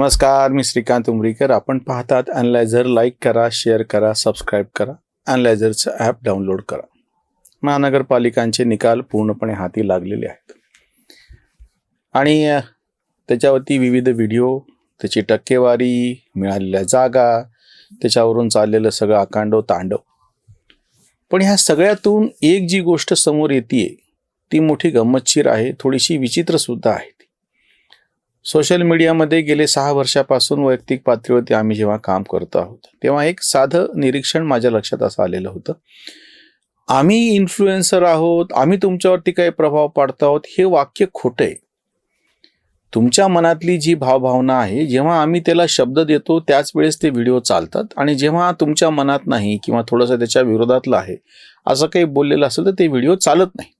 नमस्कार मी श्रीकांत उमरीकर. आपण पाहतात अनलायझर लाईक करा शेअर करा सबस्क्राईब करा. अनलायझरचं ॲप डाउनलोड करा. महानगरपालिकांचे निकाल पूर्णपणे हाती लागलेले आहेत. आणि त्याच्यावरती विविध व्हिडिओ त्याची टक्केवारी मिळालेल्या जागा त्याच्यावरून चाललेलं सगळं आकांडव तांडव पण ह्या सगळ्यातून एक जी गोष्ट समोर येते ती मोठी गंमतशीर आहे थोडीशी विचित्र सुद्धा आहे. सोशल मीडियामध्ये गेले सहा वर्षापासून वैयक्तिक पातळीवरती आम्ही जेव्हा काम करतो आहोत तेव्हा एक साधं निरीक्षण माझ्या लक्षात असं आलेलं होतं. आम्ही इन्फ्लुएन्सर आहोत आम्ही तुमच्यावरती काही प्रभाव पाडतो आहोत हे वाक्य खोटं आहे. तुमच्या मनातली जी भावभावना आहे जेव्हा आम्ही त्याला शब्द देतो त्याच वेळेस ते व्हिडिओ चालतात आणि जेव्हा तुमच्या मनात नाही किंवा थोडंसं त्याच्या विरोधातलं आहे असं काही बोललेलं असेल तर ते व्हिडिओ चालत नाही.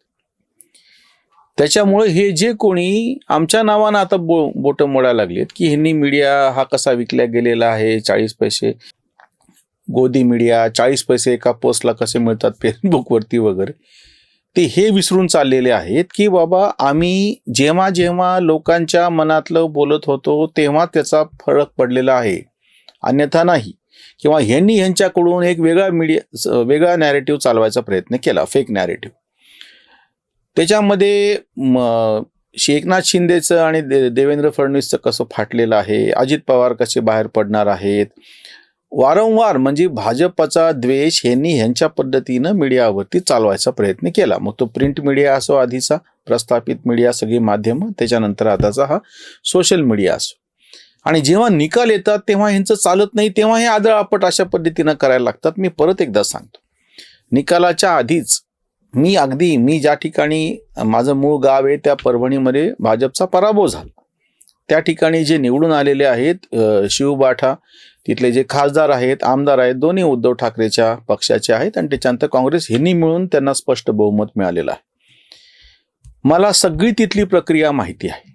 त्याच्यामुळे हे जे कोणी आमच्या नावानं आता बो बोटं मोडायला लागलेत की ह्यांनी मीडिया हा कसा विकल्या गेलेला आहे चाळीस पैसे गोदी मीडिया चाळीस पैसे एका पोस्टला कसे मिळतात फेसबुकवरती वगैरे ते हे विसरून चाललेले आहेत की बाबा आम्ही जेव्हा जेव्हा लोकांच्या मनातलं बोलत होतो तेव्हा त्याचा फरक पडलेला आहे. अन्यथा नाही. किंवा ह्यांनी ह्यांच्याकडून एक वेगळा मीडिया वेगळा नॅरेटिव्ह चालवायचा प्रयत्न केला फेक नॅरेटिव्ह त्याच्यामध्ये एकनाथ शिंदेचं आणि दे देवेंद्र फडणवीसचं कसं फाटलेलं आहे? अजित पवार कसे बाहेर पडणार आहेत? वारंवार म्हणजे भाजपचा द्वेष ह्यांनी ह्यांच्या पद्धतीनं मीडियावरती चालवायचा प्रयत्न केला. मग तो प्रिंट मीडिया असो आधीचा प्रस्थापित मीडिया सगळी माध्यमं त्याच्यानंतर आताचा हा सोशल मीडिया असो. आणि जेव्हा निकाल येतात तेव्हा ह्यांचं चालत नाही तेव्हा हे आदळआपट अशा पद्धतीनं करायला लागतात. मी परत एकदा सांगतो. निकालाच्या आधीच मी अगदी मी ज्या ठिकाणी माझं मूळ गाव आहे त्या परभणीमध्ये भाजपचा पराभव झाला. त्या ठिकाणी जे निवडून आलेले आहेत शिवबाठा तिथले जे खासदार आहेत आमदार आहेत दोन्ही उद्धव ठाकरेच्या पक्षाचे आहेत आणि त्याच्यानंतर काँग्रेस ह्यांनी मिळून त्यांना स्पष्ट बहुमत मिळालेलं आहे. मला सगळी तिथली प्रक्रिया माहिती आहे.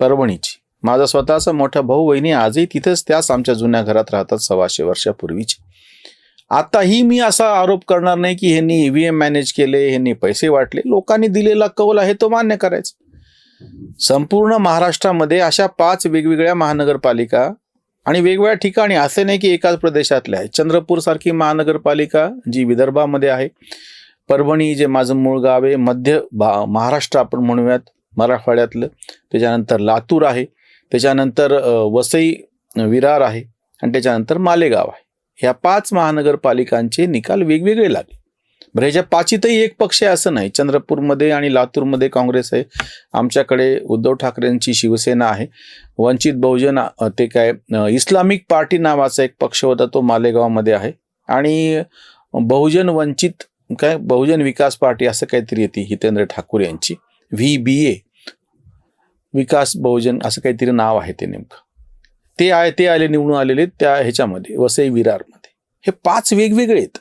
परभणीची. माझा स्वतःचा मोठा भाऊ वहिनी आजही तिथेच त्याच आमच्या जुन्या घरात राहतात सव्वाशे वर्षापूर्वीची. आताही मी असा आरोप करणार नाही की ह्यांनी ईव्हीएम मॅनेज केले ह्यांनी पैसे वाटले. लोकांनी दिलेला कौल आहे तो मान्य करायचा. संपूर्ण महाराष्ट्रामध्ये अशा पाच वेगवेगळ्या महानगरपालिका आणि वेगवेगळ्या ठिकाणी असे नाही की एकाच प्रदेशातल्या आहे चंद्रपूर सारखी महानगरपालिका जी विदर्भामध्ये आहे परभणी जे माझं मूळ गाव आहे मध्य भा महाराष्ट्र आपण म्हणूयात मराठवाड्यातलं. त्याच्यानंतर लातूर आहे त्याच्यानंतर वसई विरार आहे आणि त्याच्यानंतर मालेगाव आहे. ह्या पाच महानगरपालिकांचे निकाल वेगवेगळे लागले. बरं ह्याच्या पाचीतही एक पक्ष आहे असं नाही. चंद्रपूरमध्ये आणि लातूरमध्ये काँग्रेस आहे. आमच्याकडे उद्धव ठाकरेंची शिवसेना आहे. वंचित बहुजन ते काय इस्लामिक पार्टी नावाचा एक पक्ष होता तो मालेगावमध्ये आहे. आणि बहुजन वंचित काय बहुजन विकास पार्टी असं काहीतरी येते हितेंद्र ठाकूर यांची. व्ही बी ए विकास बहुजन असं काहीतरी नाव आहे ते नेमकं. ते आहे ते आले निवडून आलेले त्या ह्याच्यामध्ये वसई विरारमध्ये. हे पाच वेगवेगळे आहेत.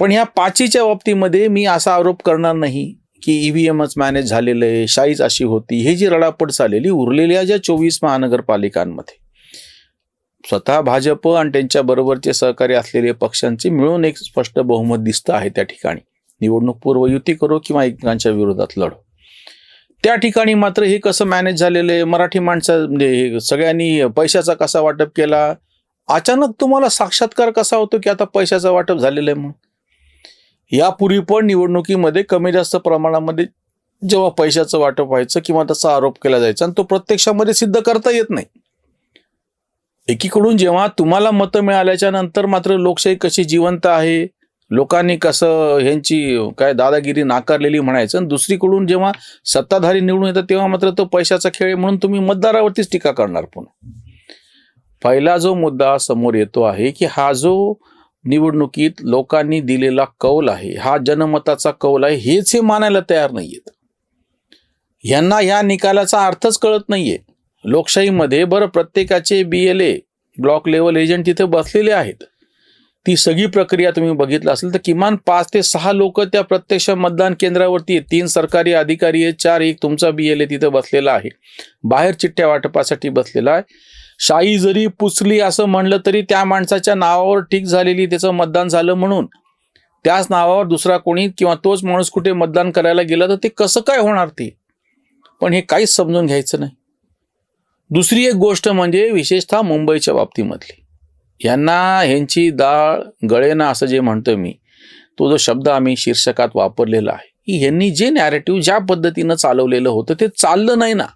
पण ह्या पाचीच्या बाबतीमध्ये मी असा आरोप करणार नाही की ईव्हीएमच मॅनेज झालेलं आहे शाईच अशी होती. हे जी रडापड चाललेली उरलेल्या ज्या चोवीस महानगरपालिकांमध्ये स्वतः भाजप आणि त्यांच्या बरोबरचे सहकारी असलेले पक्षांचे मिळून एक स्पष्ट बहुमत दिसतं आहे त्या ठिकाणी. निवडणूक पूर्व युती करो किंवा एकमेकांच्या विरोधात लढो. त्या ठिकाणी मात्र हे कसं मॅनेज झालेलं आहे? मराठी माणसं म्हणजे सगळ्यांनी पैशाचा कसा वाटप केला? अचानक तुम्हाला साक्षात्कार कसा होतो की आता पैशाचं वाटप झालेलं आहे म्हणून? यापूर्वी पण निवडणुकीमध्ये कमी जास्त प्रमाणामध्ये जेव्हा पैशाचं वाटप व्हायचं किंवा त्याचा आरोप केला जायचा आणि तो प्रत्यक्षामध्ये सिद्ध करता येत नाही. एकीकडून जेव्हा तुम्हाला मतं मिळाल्याच्या नंतर मात्र लोकशाही कशी जिवंत आहे? लोकांनी कसं ह्यांची काय दादागिरी नाकारलेली म्हणायचं आणि दुसरीकडून जेव्हा सत्ताधारी निवडून येतात तेव्हा मात्र तो पैशाचा खेळ आहे म्हणून तुम्ही मतदारावरतीच टीका करणार पुन्हा. पहिला जो मुद्दा समोर येतो आहे की हा जो निवडणुकीत लोकांनी दिलेला कौल आहे हा जनमताचा कौल आहे हेच हे मानायला तयार नाहीयेत. यांना ह्या निकालाचा अर्थच कळत नाहीये. लोकशाहीमध्ये बरं प्रत्येकाचे B L A block level agent तिथे बसलेले आहेत. ती सगळी प्रक्रिया तुम्ही बघितलं असेल तर किमान पाच ते सहा लोक त्या प्रत्यक्ष मतदान केंद्रावरती तीन सरकारी अधिकारी आहेत चार एक तुमचा बी एल ए तिथं बसलेला आहे. बाहेर चिठ्ठ्या वाटपासाठी बसलेला आहे. शाई जरी पुचली असं म्हणलं तरी त्या माणसाच्या नावावर ठीक झालेली त्याचं मतदान झालं म्हणून त्याच नावावर दुसरा कोणी किंवा तोच माणूस कुठे मतदान करायला गेला तर ते कसं काय होणार ते? पण हे काहीच समजून घ्यायचं नाही. दुसरी एक गोष्ट म्हणजे विशेषतः मुंबईच्या बाबतीमधली. यांना ह्यांची डाळ गळेना असं जे म्हणतो मी तो जो शब्द आम्ही शीर्षकात वापरलेला आहे की ह्यांनी जे नॅरेटिव्ह ज्या पद्धतीनं चालवलेलं होतं ते चाललं नाही ना.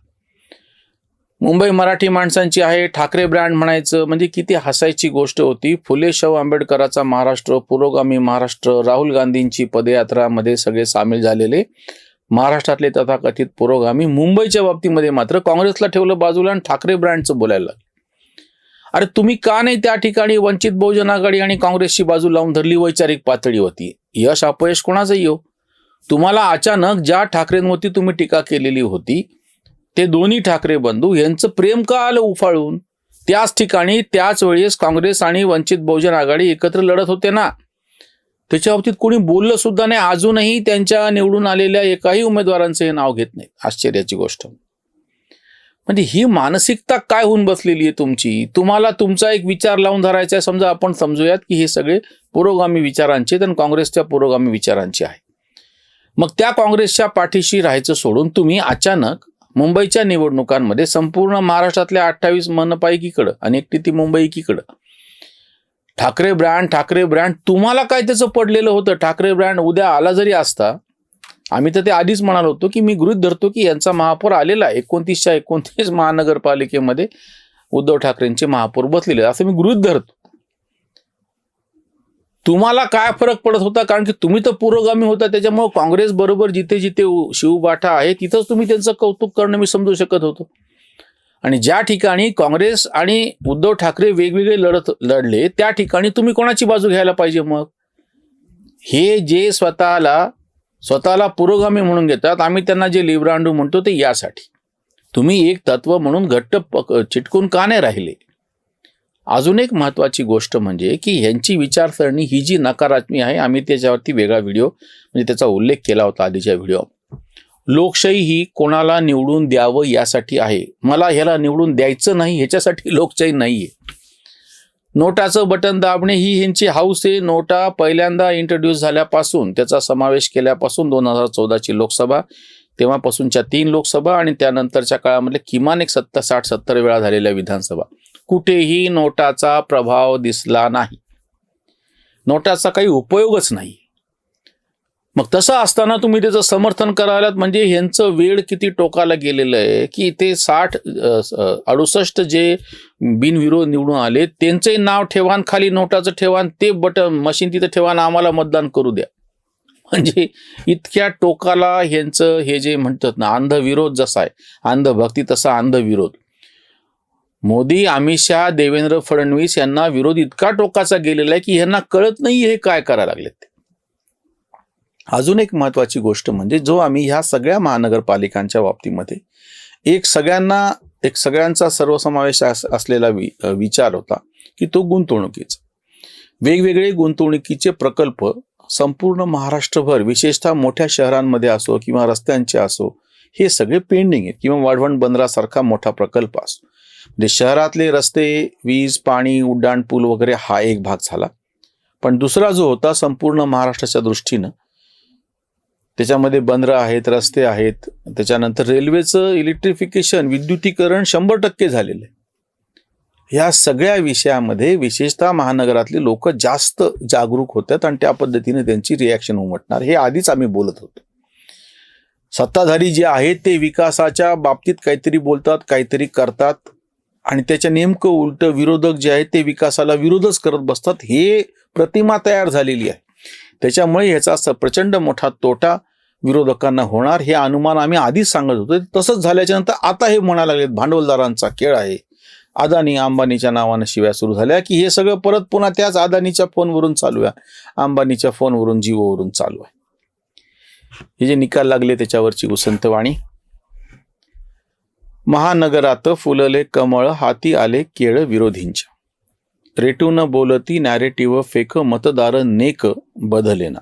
मुंबई मराठी माणसांची आहे ठाकरे ब्रँड म्हणायचं म्हणजे किती हसायची गोष्ट होती. फुले शाहू आंबेडकराचा महाराष्ट्र पुरोगामी महाराष्ट्र राहुल गांधींची पदयात्रामध्ये सगळे सामील झालेले. महाराष्ट्रातले तथाकथित पुरोगामी मुंबईच्या बाबतीमध्ये मात्र काँग्रेसला ठेवलं बाजूला आणि ठाकरे ब्रँडचं बोलायला लागलं. अरे तुम्ही का नाही त्या ठिकाणी वंचित बहुजन आघाडी आणि काँग्रेसची बाजू लावून धरली? वैचारिक पातळी होती यश अपयश कोणाचंही येऊ तुम्हाला अचानक ज्या ठाकरेंवरती तुम्ही टीका केलेली होती ते दोन्ही ठाकरे बंधू यांचं प्रेम का आलं उफाळून? त्याच ठिकाणी त्याच वेळेस काँग्रेस आणि वंचित बहुजन आघाडी एकत्र लढत होते ना? त्याच्या बाबतीत कोणी बोललं सुद्धा नाही. अजूनही त्यांच्या निवडून आलेल्या एकाही उमेदवारांचं हे नाव घेत नाही आश्चर्याची गोष्ट. म्हणजे ही मानसिकता काय होऊन बसलेली आहे तुमची? तुम्हाला तुमचा एक विचार लावून धरायचा आहे. समजा आपण समजूयात की हे सगळे पुरोगामी विचारांचे तर आणि काँग्रेसच्या पुरोगामी विचारांचे आहे. मग त्या काँग्रेसच्या पाठीशी राहायचं सोडून तुम्ही अचानक मुंबईच्या निवडणुकांमध्ये संपूर्ण महाराष्ट्रातल्या अठ्ठावीस मनपा एकीकडं आणि एकटी ती मुंबई एकीकडं ठाकरे ब्रँड ठाकरे ब्रँड तुम्हाला काय त्याचं पडलेलं होतं? ठाकरे ब्रँड उद्या आला जरी असता आम्ही तर ते आधीच म्हणालो होतो की मी गृहित धरतो की यांचा महापौर आलेला आहे. एकोणतीसच्या एकोणतीस महानगरपालिकेमध्ये उद्धव ठाकरेंचे महापौर बसलेले असं मी गृहित धरतो. तुम्हाला काय फरक पडत होता? कारण की तुम्ही तर पुरोगामी होता त्याच्यामुळे काँग्रेस बरोबर जिथे जिथे शिवबाठा आहे तिथंच तुम्ही त्यांचं कौतुक करणं मी समजू शकत होतो. आणि ज्या ठिकाणी काँग्रेस आणि उद्धव ठाकरे वेगवेगळे लढत लढले त्या ठिकाणी तुम्ही कोणाची बाजू घ्यायला पाहिजे मग? हे जे स्वतःला स्वतःला पुरोगामी म्हणून घेतात. आम्ही त्यांना जे लिब्रांडू म्हणतो ते यासाठी. तुम्ही एक तत्व म्हणून घट्ट पक चिटकून का नाही राहिले? अजून एक महत्त्वाची गोष्ट म्हणजे की ह्यांची विचारसरणी ही जी नकारात्मक आहे आम्ही त्याच्यावरती वेगळा व्हिडिओ म्हणजे त्याचा उल्लेख केला होता आधीच्या व्हिडिओ. लोकशाही ही कोणाला निवडून द्यावं यासाठी आहे. मला ह्याला निवडून द्यायचं नाही ह्याच्यासाठी लोकशाही नाही आहे नोटाचं बटन दाबणे ही ह्यांची हाऊस आहे. नोटा पहिल्यांदा इंट्रोड्यूस झाल्यापासून त्याचा समावेश केल्यापासून दोन हजार चौदाची लोकसभा तेव्हापासूनच्या तीन लोकसभा आणि त्यानंतरच्या काळामध्ये किमान एक सत्तर साठ सत्तर वेळा झालेल्या विधानसभा. कुठेही नोटाचा प्रभाव दिसला नाही. नोटाचा काही उपयोगच नाही. मग तसं असताना तुम्ही त्याचं समर्थन करायलात म्हणजे ह्यांचं वेळ किती टोकाला गेलेलं आहे की ते साठ अडुसष्ट जे बिनविरोध निवडून आले त्यांचे नाव ठेवान खाली नोटाचं ठेवान ते बटन मशीन तिथं ठेवान आम्हाला मतदान करू द्या. म्हणजे इतक्या टोकाला ह्यांचं हे जे म्हणतात ना अंधविरोध जसा आहे अंधभक्ती तसा अंधविरोध. मोदी अमित शहा देवेंद्र फडणवीस यांना विरोध इतका टोकाचा गेलेला आहे की ह्यांना कळत नाही हे काय करायला लागलेत ते. अजून एक महत्त्वाची गोष्ट म्हणजे जो आम्ही ह्या सगळ्या महानगरपालिकांच्या बाबतीमध्ये एक सगळ्यांना एक सगळ्यांचा सर्वसमावेश अस- असलेला वि विचार होता की तो गुंतवणुकीचा. वेगवेगळे गुंतवणुकीचे प्रकल्प संपूर्ण महाराष्ट्रभर विशेषतः मोठ्या शहरांमध्ये असो किंवा रस्त्यांचे असो हे सगळे पेंडिंग आहेत किंवा वाढवण बंदरासारखा मोठा प्रकल्प असो. म्हणजे शहरातले रस्ते वीज पाणी उड्डाण पूल वगैरे हा एक भाग झाला. पण दुसरा जो होता संपूर्ण महाराष्ट्राच्या दृष्टीनं त्याच्यामध्ये बंदरं आहेत रस्ते आहेत. त्याच्यानंतर रेल्वेचं इलेक्ट्रिफिकेशन विद्युतीकरण शंभर टक्के झालेलं आहे. ह्या सगळ्या विषयामध्ये विशेषतः महानगरातले लोक जास्त जागरूक होतात आणि त्या पद्धतीने त्यांची रिॲक्शन उमटणार. हे आधीच आम्ही बोलत होतो. सत्ताधारी जे आहेत ते विकासाच्या बाबतीत काहीतरी बोलतात काहीतरी करतात आणि त्याच्या नेमकं उलट विरोधक जे आहेत ते विकासाला विरोधच करत बसतात. हे प्रतिमा तयार झालेली आहे. त्याच्यामुळे ह्याचा स- प्रचंड मोठा तोटा विरोधकांना होणार हे अनुमान आम्ही आधीच सांगत होतो. तसंच झाल्याच्यानंतर आता हे म्हणायला लागलेत भांडवलदारांचा खेळ आहे. अदानी अंबानीच्या नावानं शिव्या सुरू झाल्या की हे सगळं परत पुन्हा त्याच अदानीच्या फोनवरून चालू आहे. अंबानीच्या फोनवरून जिओवरून चालू आहे. हे जे निकाल लागले त्याच्यावरची उसंतवाणी महानगरात फुलले कमळ हाती आले केळ विरोधींच्या. रेटून बोलती नॅरेटिव्ह फेक मतदार नेक बदलेना.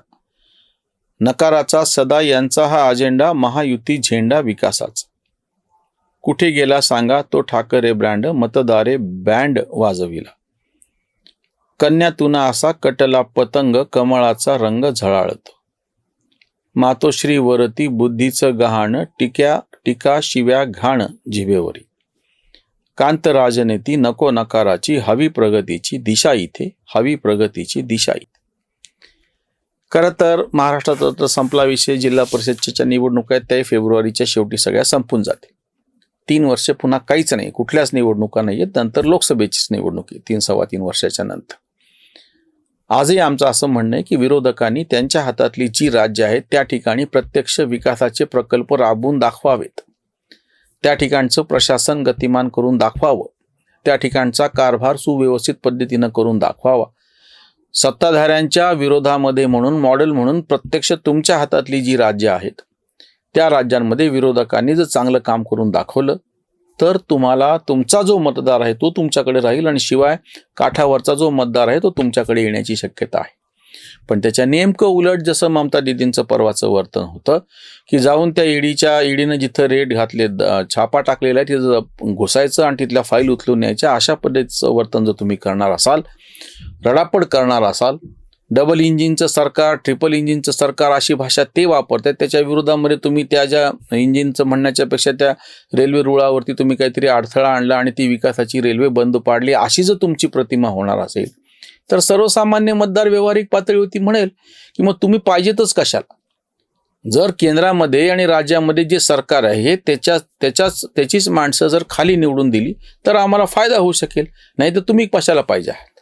नकाराचा सदा यांचा हा अजेंडा महायुती झेंडा विकासाचा. कुठे गेला सांगा तो ठाकरे ब्रँड मतदारे बँड वाजविला. कन्यातुना असा कटला पतंग कमळाचा रंग झळाळतो. मातोश्री वरती बुद्धीचं गहाण टिक्या टिका शिव्या घाण जिभेवरी. कांत राजनीती नको नकाराची हवी प्रगतीची दिशा इथे हवी प्रगतीची दिशा इथे. खरं तर महाराष्ट्रात तर संपला विषय जिल्हा परिषदच्या निवडणुका आहेत त्याही फेब्रुवारीच्या शेवटी सगळ्या संपून जातील. तीन वर्ष पुन्हा काहीच नाही कुठल्याच निवडणुका नाही आहेत नंतर लोकसभेचीच निवडणूक आहे तीन सव्वा तीन वर्षाच्या नंतर. आजही आमचं असं म्हणणं आहे की विरोधकांनी त्यांच्या हातातली जी राज्य आहेत त्या ठिकाणी प्रत्यक्ष विकासाचे प्रकल्प राबवून दाखवावेत. त्या ठिकाणचं प्रशासन गतिमान करून दाखवावं. त्या ठिकाणचा कारभार सुव्यवस्थित पद्धतीनं करून दाखवावा. सत्ताधाऱ्यांच्या विरोधामध्ये म्हणून मॉडेल म्हणून प्रत्यक्ष तुमच्या हातातली जी राज्य आहेत त्या राज्यांमध्ये विरोधकांनी जर चांगलं काम करून दाखवलं तर तुम्हाला तुमचा जो मतदार आहे तो तुमच्याकडे राहील आणि शिवाय काठावरचा जो मतदार आहे तो तुमच्याकडे येण्याची शक्यता आहे. पण त्याच्या नेमकं उलट जसं ममता दिदींचं परवाचं वर्तन होतं की जाऊन त्या ईडीच्या ईडीनं जिथं रेट घातले छापा टाकलेला आहे तिथं घुसायचं आणि तिथल्या फाईल उचलून न्यायच्या अशा पद्धतीचं वर्तन जर तुम्ही करणार असाल रडापड करणार असाल डबल इंजिनचं सरकार ट्रिपल इंजिनचं सरकार अशी भाषा ते वापरतात त्याच्या विरोधामध्ये तुम्ही त्या ज्या इंजिनचं म्हणण्याच्या पेक्षा त्या रेल्वे रुळावरती तुम्ही काहीतरी अडथळा आणला आणि ती विकासाची रेल्वे बंद पाडली अशी जर तुमची प्रतिमा होणार असेल तर सर्वसामान्य मतदार व्यावहारिक पातळीवरती म्हणेल की मग तुम्ही पाहिजेतच कशाला? जर केंद्रामध्ये आणि राज्यामध्ये जे सरकार आहे हे त्याच्या त्याच्याच त्याचीच माणसं जर खाली निवडून दिली तर आम्हाला फायदा होऊ शकेल. नाही तर तुम्ही कशाला पाहिजे आहात?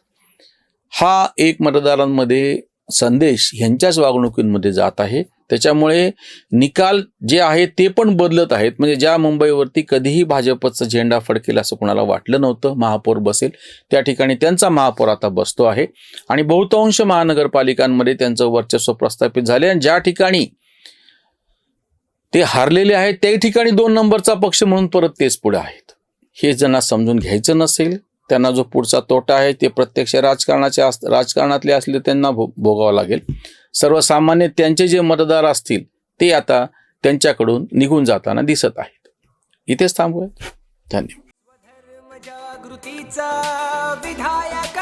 हा एक मतदारांमध्ये संदेश ह्यांच्याच वागणुकींमध्ये जात आहे. त्याच्यामुळे निकाल जे आहे ते पण बदलत आहेत. म्हणजे ज्या मुंबईवरती कधीही भाजपचा झेंडा फडकेल असं कोणाला वाटलं नव्हतं महापौर बसेल त्या ठिकाणी त्यांचा महापौर आता बसतो आहे. आणि बहुतांश महानगरपालिकांमध्ये त्यांचं वर्चस्व प्रस्थापित झाले आणि ज्या ठिकाणी ते हारलेले आहेत त्याही ठिकाणी दोन नंबरचा पक्ष म्हणून परत तेच पुढे आहेत. हे ज्यांना समजून घ्यायचं नसेल त्यांना जो पुढचा तोटा आहे ते प्रत्यक्ष राजकारणाचे अस राजकारणातले असले त्यांना भो भोगावं लागेल. सर्वसामान्य त्यांचे जे मतदार असतील ते आता त्यांच्याकडून निघून जाताना दिसत आहेत. इथेच थांबूयात धन्यवाद. विधायक